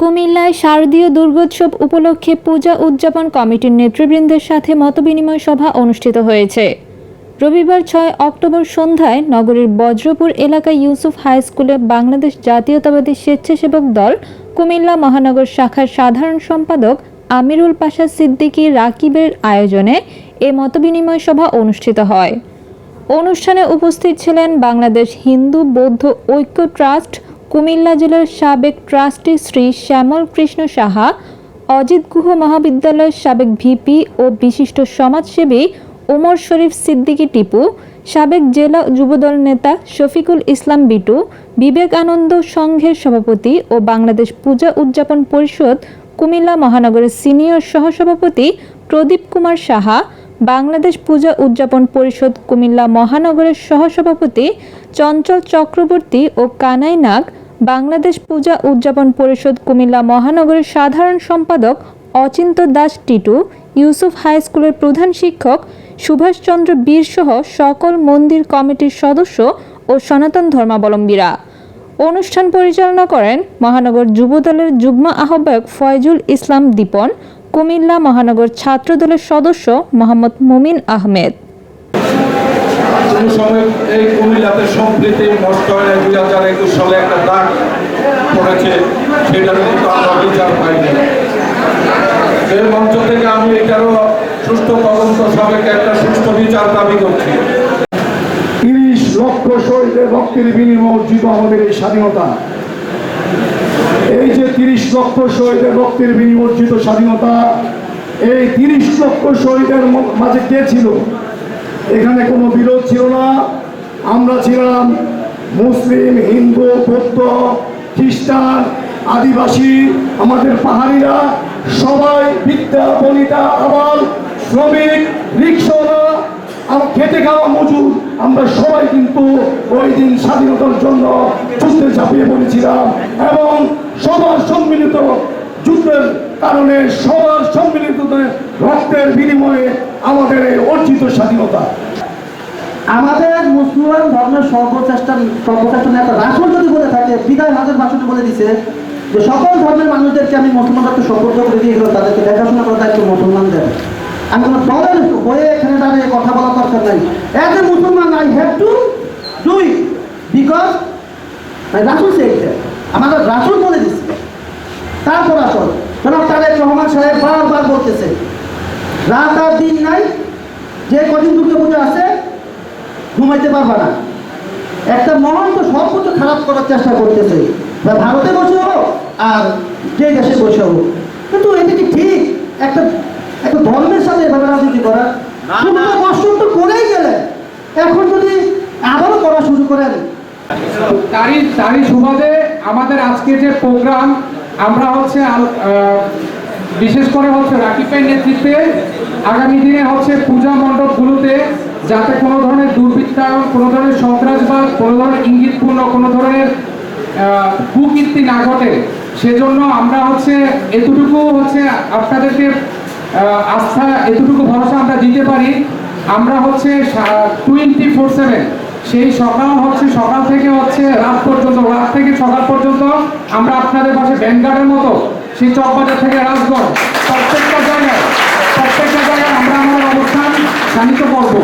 কুমিল্লায় শারদীয় দুর্গোৎসব উপলক্ষে পূজা উদযাপন কমিটির নেতৃবৃন্দের সাথে মতবিনিময় সভা অনুষ্ঠিত হয়েছে। রবিবার ছয় অক্টোবর সন্ধ্যায় নগরীর বজ্রপুর এলাকায় ইউসুফ হাই স্কুলে বাংলাদেশ জাতীয়তাবাদী স্বেচ্ছাসেবক দল কুমিল্লা মহানগর শাখার সাধারণ সম্পাদক আমিরুল পাশা সিদ্দিকী রাকিবের আয়োজনে এ মতবিনিময় সভা অনুষ্ঠিত হয়। অনুষ্ঠানে উপস্থিত ছিলেন বাংলাদেশ হিন্দু বৌদ্ধ ঐক্য ট্রাস্ট কুমিল্লা জেলার সাবেক ট্রাস্টি শ্রী শ্যামল কৃষ্ণ সাহা, অজিত গুহ মহাবিদ্যালয়ের সাবেক ভিপি ও বিশিষ্ট সমাজসেবী ওমর শরীফ সিদ্দিকী টিপু, সাবেক জেলা যুবদল নেতা শফিকুল ইসলাম বিটু বিবেকানন্দ সংঘের সভাপতি ও বাংলাদেশ পূজা উদযাপন পরিষদ, কুমিল্লা মহানগরের সিনিয়র সহসভাপতি প্রদীপ কুমার সাহা বাংলাদেশ পূজা উদযাপন পরিষদ কুমিল্লা মহানগরের সহসভাপতি চঞ্চল চক্রবর্তী ও কানাই নাগ বাংলাদেশ পূজা উদযাপন পরিষদ কুমিল্লা মহানগরের সাধারণ সম্পাদক অচিন্ত দাস টিটু, ইউসুফ হাই স্কুলের প্রধান শিক্ষক সুভাষচন্দ্র বীর সহ সকল মন্দির কমিটির সদস্য ও সনাতন ধর্মাবলম্বীরা। অনুষ্ঠান পরিচালনা করেন মহানগর যুবদলের যুগ্ম আহ্বায়ক ফয়জুল ইসলাম দীপন কুমিল্লা মহানগর ছাত্রদলের সদস্য মোহাম্মদ মুমিন আহমেদ। এই কুমিল্লাতে সম্প্রীতি নষ্ট হয়ে দুই হাজার একুশ সালে একটা দাগ পড়েছে সেটার কিন্তু আমরা বিচার পাইনি। এই মঞ্চ থেকে আমি এটারও সুষ্ঠু তদন্ত সাবেকে একটা সুষ্ঠু বিচার দাবি করছি। তিরিশ লক্ষ শহীদের রক্তের বিনিময়ে আমাদের এই স্বাধীনতা। এই যে তিরিশ লক্ষ শহীদের রক্তের বিনিময়ে অর্জিত স্বাধীনতা, এই তিরিশ লক্ষ শহীদের মাঝে কে ছিল? এখানে কোনো বিরোধ ছিল না। আমরা ছিলাম মুসলিম, হিন্দু, বৌদ্ধ, খ্রিস্টান, আদিবাসী, আমাদের পাহাড়িরা, সবাই বিদ্যা, বনিতা, আবাল, শ্রমিক রিক্সা আমার খেটে খাওয়া মজুর আমরা সবাই কিন্তু ওই দিন স্বাধীনতার জন্য যুদ্ধে ঝাঁপিয়ে পড়েছিলাম এবং সবার সম্মিলিত যুদ্ধের কারণে সবার সম্মিলিত রক্তের বিনিময়ে আমাদের এই অর্জিত স্বাধীনতা। আমাদের মুসলমান ধর্মের সর্বচেষ্টা সর্বচেষ্টা নেতা রাসুল যদি বলে থাকে বিদায় হাজার ভাষণে বলে দিছে, যে সকল ধর্মের মানুষদেরকে আমি মুসলমানদেরকে সপর্দ করে দিয়ে তাদেরকে দেখাশোনা করার দায়িত্ব মুসলমানদের আমি দলের হয়ে এখানে দাঁড়িয়ে কথা বলার দরকার নাই। এ মুসলমান I have to do it because রাসুল সে আমাদের রাসুল বলে দিচ্ছে তারপর আসল, জনাব তারেক রহমান সাহেব বারবার বলতেছে, রাত আর দিন নাই, যে কদিন দুর্গা পুজো আছে, ঘুমাইতে পারবে না। একটা মহান তো সর্বোচ্চ খারাপ করার চেষ্টা করতেছে, বা ভারতে বসে হোক আর যে দেশে বসে হোক। কিন্তু এটা কি ঠিক? একটা রাজনীতি করা। শুধু তো কষ্ট তো করেই গেলেন। এখন যদি আবারও করা শুরু করেন। তারই তারই সুবাদে আমাদের আজকে যে প্রোগ্রাম আমরা হচ্ছে বিশেষ করে হচ্ছে রাকিবের নেতৃত্বে আগামী দিনে হচ্ছে পূজা মণ্ডপগুলোতে যাতে কোনো ধরনের দুর্বৃত্তায়ন কোনো ধরনের সন্ত্রাসবাদ কোনো ধরনের ইঙ্গিতপূর্ণ কোনো ধরনের আহ, কুকীর্তি না ঘটে সেজন্য আমরা হচ্ছে এতটুকু হচ্ছে আপনাদেরকে আস্থা, এতটুকু ভরসা আমরা দিতে পারি। আমরা হচ্ছে টোয়েন্টি ফোর সেভেন সেই সকাল হচ্ছে, সকাল থেকে হচ্ছে রাত পর্যন্ত, রাত থেকে সকাল পর্যন্ত আমরা আপনাদের পাশে ব্যাংকারের মতো সেই চকবাজার থেকে রাজগঞ্জ প্রত্যেকটা জায়গায় প্রত্যেকটা জায়গায় আমরা আমাদের অবস্থান শানিত করব।